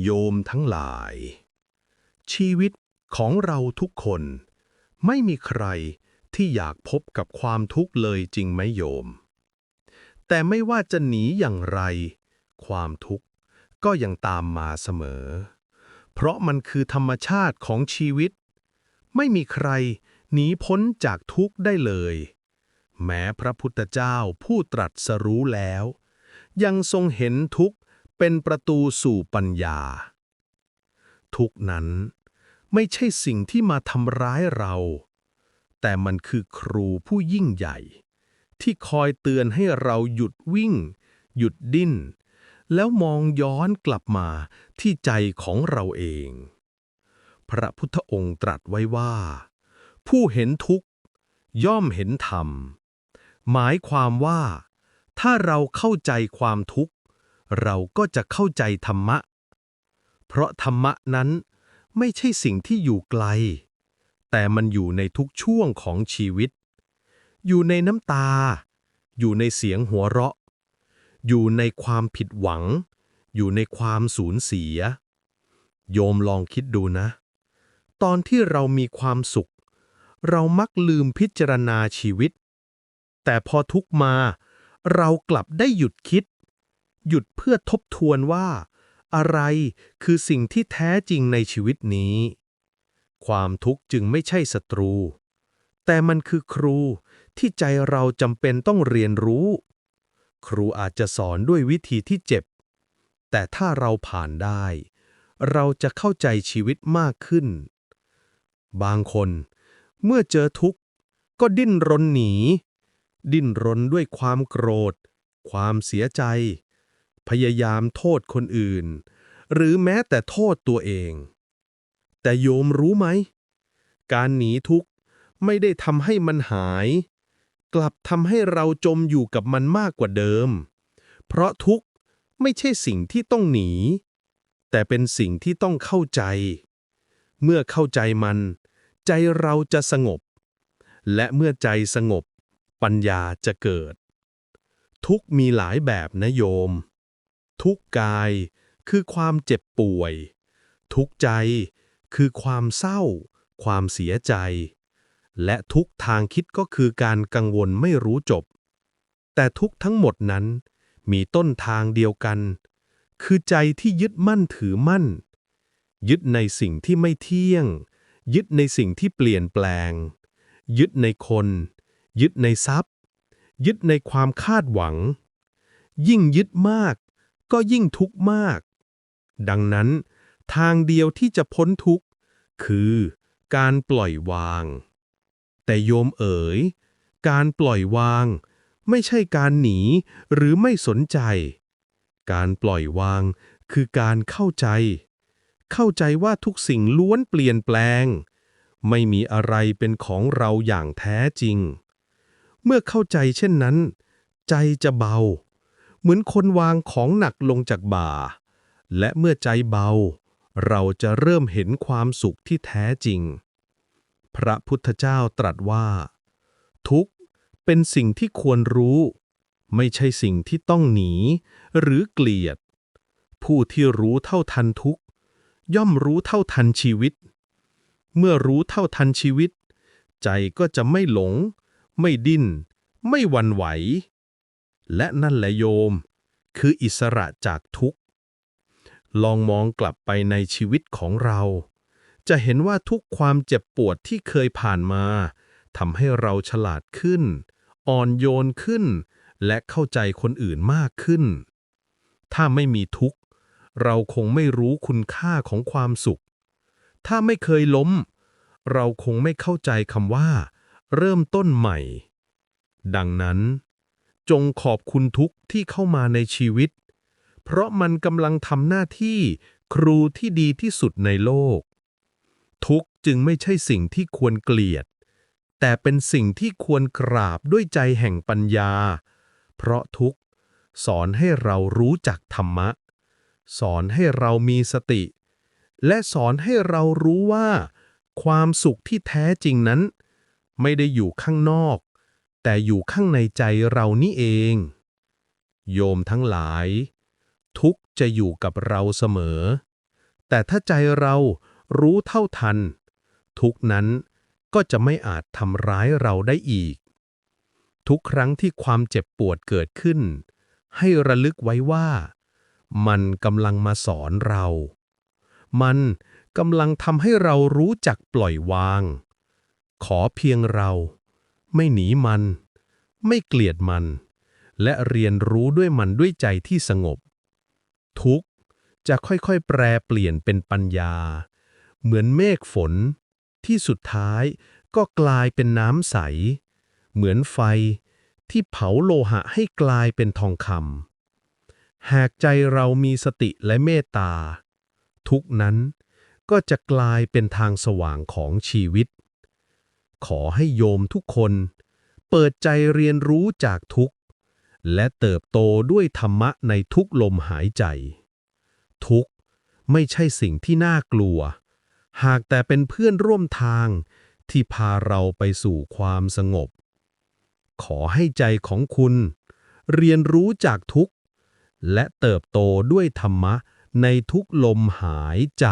โยมทั้งหลาย ชีวิตของเราทุกคน ไม่มีใครที่อยากพบกับความทุกข์เลยจริงไหมโยม แต่ไม่ว่าจะหนีอย่างไร ความทุกข์ก็ยังตามมาเสมอ เพราะมันคือธรรมชาติของชีวิต ไม่มีใครหนีพ้นจากทุกข์ได้เลย แม้พระพุทธเจ้าผู้ตรัสรู้แล้ว ยังทรงเห็นทุกข์ เป็นประตูสู่ปัญญา ทุกนั้นไม่ใช่สิ่งที่มาทำร้ายเรา แต่มันคือครูผู้ยิ่งใหญ่ ที่คอยเตือนให้เราหยุดวิ่ง หยุดดิ้น แล้วมองย้อนกลับมาที่ใจของเราเอง พระพุทธองค์ตรัสไว้ว่า ผู้เห็นทุกข์ ย่อมเห็นธรรม หมายความว่า ถ้าเราเข้าใจความทุกข์ เราก็จะเข้าใจธรรมะ เพราะธรรมะนั้นไม่ใช่สิ่งที่อยู่ไกล แต่มันอยู่ในทุกช่วงของชีวิต อยู่ในน้ำตา อยู่ในเสียงหัวเราะ อยู่ในความผิดหวัง อยู่ในความสูญเสีย โยมลองคิดดูนะ ตอนที่เรามีความสุข เรามักลืมพิจารณาชีวิต แต่พอทุกมา เรากลับได้หยุดคิด หยุดเพื่อทบทวนว่า อะไรคือสิ่งที่แท้จริงในชีวิตนี้ ความทุกข์จึงไม่ใช่ศัตรู แต่มันคือครูที่ใจเราจำเป็นต้องเรียนรู้ ครูอาจจะสอนด้วยวิธีที่เจ็บ แต่ถ้าเราผ่านได้ เราจะเข้าใจชีวิตมากขึ้น บางคนเมื่อเจอทุกข์ก็ดิ้นรนหนี ดิ้นรนด้วยความโกรธ ความเสียใจ พยายามโทษคนอื่น หรือแม้แต่โทษตัวเอง แต่โยมรู้ไหม การหนีทุกข์ไม่ได้ทำให้มันหาย กลับทำให้เราจมอยู่กับมันมากกว่าเดิม เพราะทุกข์ไม่ใช่สิ่งที่ต้องหนี แต่เป็นสิ่งที่ต้องเข้าใจ เมื่อเข้าใจมัน ใจเราจะสงบ และเมื่อใจสงบ ปัญญาจะเกิด ทุกมีหลายแบบนะโยม ทุกกาย คือความเจ็บป่วย ทุกใจ คือความเศร้า ความเสียใจ และทุกทางคิดก็คือการกังวลไม่รู้จบ แต่ทุกทั้งหมดนั้น มีต้นทางเดียวกัน คือใจที่ยึดมั่นถือมั่น ยึดในสิ่งที่ไม่เที่ยง ยึดในสิ่งที่เปลี่ยนแปลง ยึดในคน ยึดในทรัพย์ ยึดในความคาดหวังยิ่งยึดมาก ก็ยิ่งทุกข์มาก ดังนั้น ทางเดียวที่จะพ้นทุกข์ คือการปล่อยวาง แต่โยมเอ๋ย การปล่อยวาง ไม่ใช่การหนีหรือไม่สนใจ การปล่อยวางคือการเข้าใจ เข้าใจว่าทุกสิ่งล้วนเปลี่ยนแปลง ไม่มีอะไรเป็นของเราอย่างแท้จริง เมื่อเข้าใจเช่นนั้น ใจจะเบา เหมือนคนวางของหนักลงจากบ่า และเมื่อใจเบา เราจะเริ่มเห็นความสุขที่แท้จริง พระพุทธเจ้าตรัสว่า ทุกข์เป็นสิ่งที่ควรรู้ ไม่ใช่สิ่งที่ต้องหนี หรือเกลียด ผู้ที่รู้เท่าทันทุกข์ย่อมรู้เท่าทันชีวิต เมื่อรู้เท่าทันชีวิต ใจก็จะไม่หลง ไม่ดิ้น ไม่วันไหว และนั่นแหละโยม คืออิสระจากทุกข์ ลองมองกลับไปในชีวิตของเรา จะเห็นว่าทุกความเจ็บปวดที่เคยผ่านมาทำให้เราฉลาดขึ้น อ่อนโยนขึ้น และเข้าใจคนอื่นมากขึ้น ถ้าไม่มีทุกข์ เราคงไม่รู้คุณค่าของความสุข ถ้าไม่เคยล้ม เราคงไม่เข้าใจคำว่า เริ่มต้นใหม่ ดังนั้น จงขอบคุณทุกที่เข้ามาในชีวิต เพราะมันกำลังทำหน้าที่ครูที่ดีที่สุดในโลก ทุกจึงไม่ใช่สิ่งที่ควรเกลียด แต่เป็นสิ่งที่ควรกราบด้วยใจแห่งปัญญา เพราะทุกสอนให้เรารู้จักธรรมะ สอนให้เรามีสติ และสอนให้เรารู้ว่า ความสุขที่แท้จริงนั้น ไม่ได้อยู่ข้างนอก แต่อยู่ข้างในใจเรานี่เอง โยมทั้งหลาย ทุกจะอยู่กับเราเสมอ แต่ถ้าใจเรารู้เท่าทัน ทุกนั้นก็จะไม่อาจทำร้ายเราได้อีก ทุกครั้งที่ความเจ็บปวดเกิดขึ้น ให้ระลึกไว้ว่า มันกำลังมาสอนเรา มันกำลังทำให้เรารู้จักปล่อยวาง ขอเพียงเรา ไม่หนีมัน ไม่เกลียดมัน และเรียนรู้ด้วยมันด้วยใจที่สงบ ทุกจะค่อยๆ แปรเปลี่ยนเป็นปัญญา เหมือนเมฆฝน ที่สุดท้ายก็กลายเป็นน้ำใส เหมือนไฟที่เผาโลหะให้กลายเป็นทองคำหากใจเรามีสติและเมตตา ทุกนั้นก็จะกลายเป็นทางสว่างของชีวิต ขอให้โยมทุกคน เปิดใจเรียนรู้จากทุกข์ และเติบโตด้วยธรรมะในทุกลมหายใจ ทุกข์ไม่ใช่สิ่งที่น่ากลัว หากแต่เป็นเพื่อนร่วมทางที่พาเราไปสู่ความสงบ ขอให้ใจของคุณ เรียนรู้จากทุกข์ และเติบโตด้วยธรรมะในทุกลมหายใจ